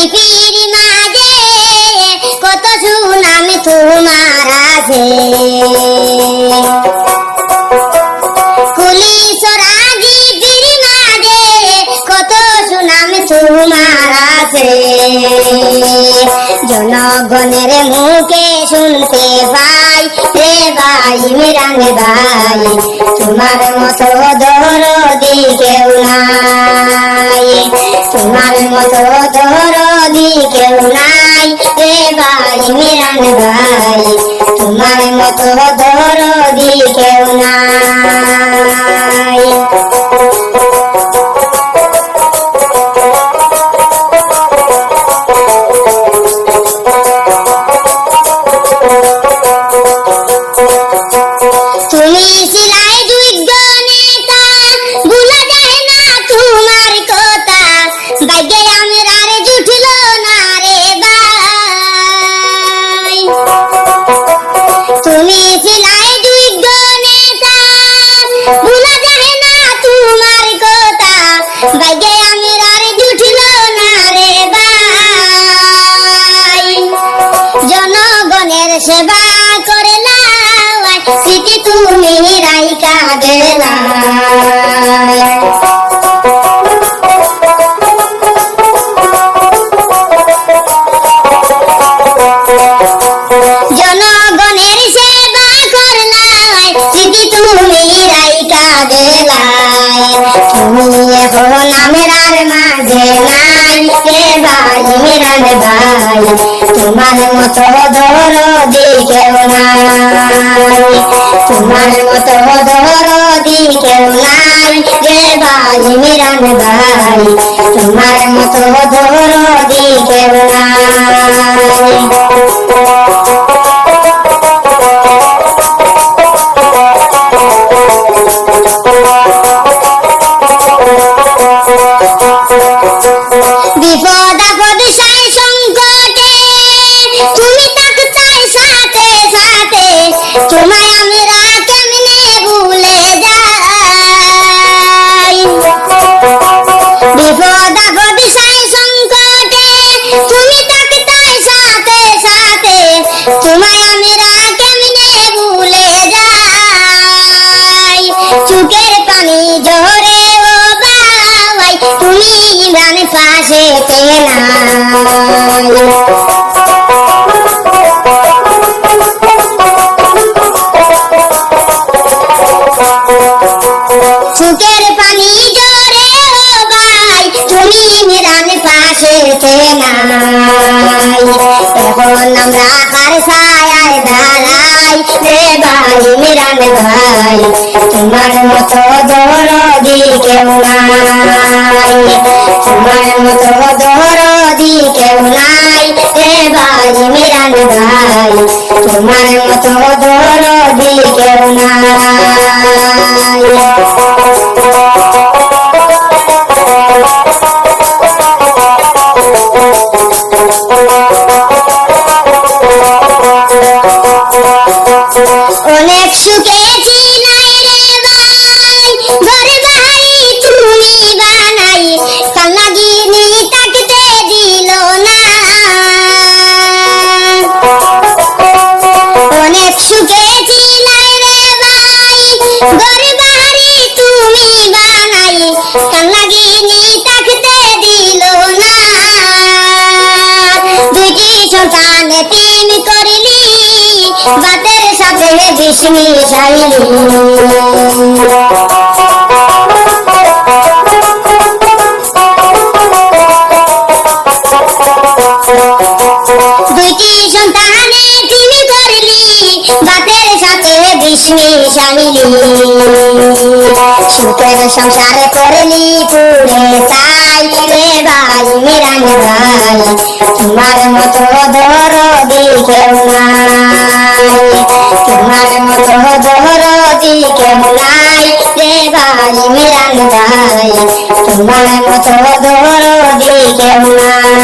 পৃথিবীর মাঝে, কত সুনাম তোমার আছে। মাঝে, কত সুনাম তোমার আছে। জনগণের মুখে শুনতে পাই, রে ভাই, মিরান ভাই, তোমার মতো দরদি কেউ নাই। তোমার মতো দরদি কেউ নাই। রে ভাই মিরান ভাই তোমার মতো দরদি কেউ নাই। তুমি সিলাই যোগ্য নেতা ভুলা যায় না তোমার কথা। ভাগ্যে আমরার জুটল না রে ভাই। জনগণের সেবা করে সিটি তুমি রাইকা দেলা আমরার মাঝে নাই রে ভাই মিরান ভাই তোমার মতো দরদি কেউ নাই তোমার তোমায় আমরা কেমনে ভুলে যাই? বিপদ আপদ সাই সংকটে তুমি তাকে চাই সাথে সাথে। তোমায় আমরা কেমনে ভুলে যাই? চুকের পানি ঝরে ও বাবাই, তুমি ইমরান পাশে নাই পাশে নাই এখন আমরা কার ছায়ায় দাঁড়াই রে মিরান ভাই তোমার মতো দরদি কেউ নাই তোমার মতো দরদি কেউ নাই রে ভাই মিরান ভাই তোমার মতো দরদি কেউ নাই অনেক সুখে ছিলাই রে ভাই, ঘরে বাহারি তুমি বানাই। কান্নাগিনি তাকতে দিল না। অনেক সুখে ছিলাই রে ভাই, ঘরে বাহারি তুমি বানাই। কান্নাগিনি তাকতে দিল না। দুইটি সন্তান তিন করিলি বাতের সাথে বিষ মিশাইলি দুইটি সন্তানে তিন করলি বাতের সাথে বিষ মিশাইলি সুখের সংসার করলি পুরে তাই রে ভাই মিরান ভাই তোমার মতো দরদি কেউ নাই তোমার মতো দরদি কেউ নাই রে ভাই মিরান ভাই তোমার মতো দরদি কেউ নাই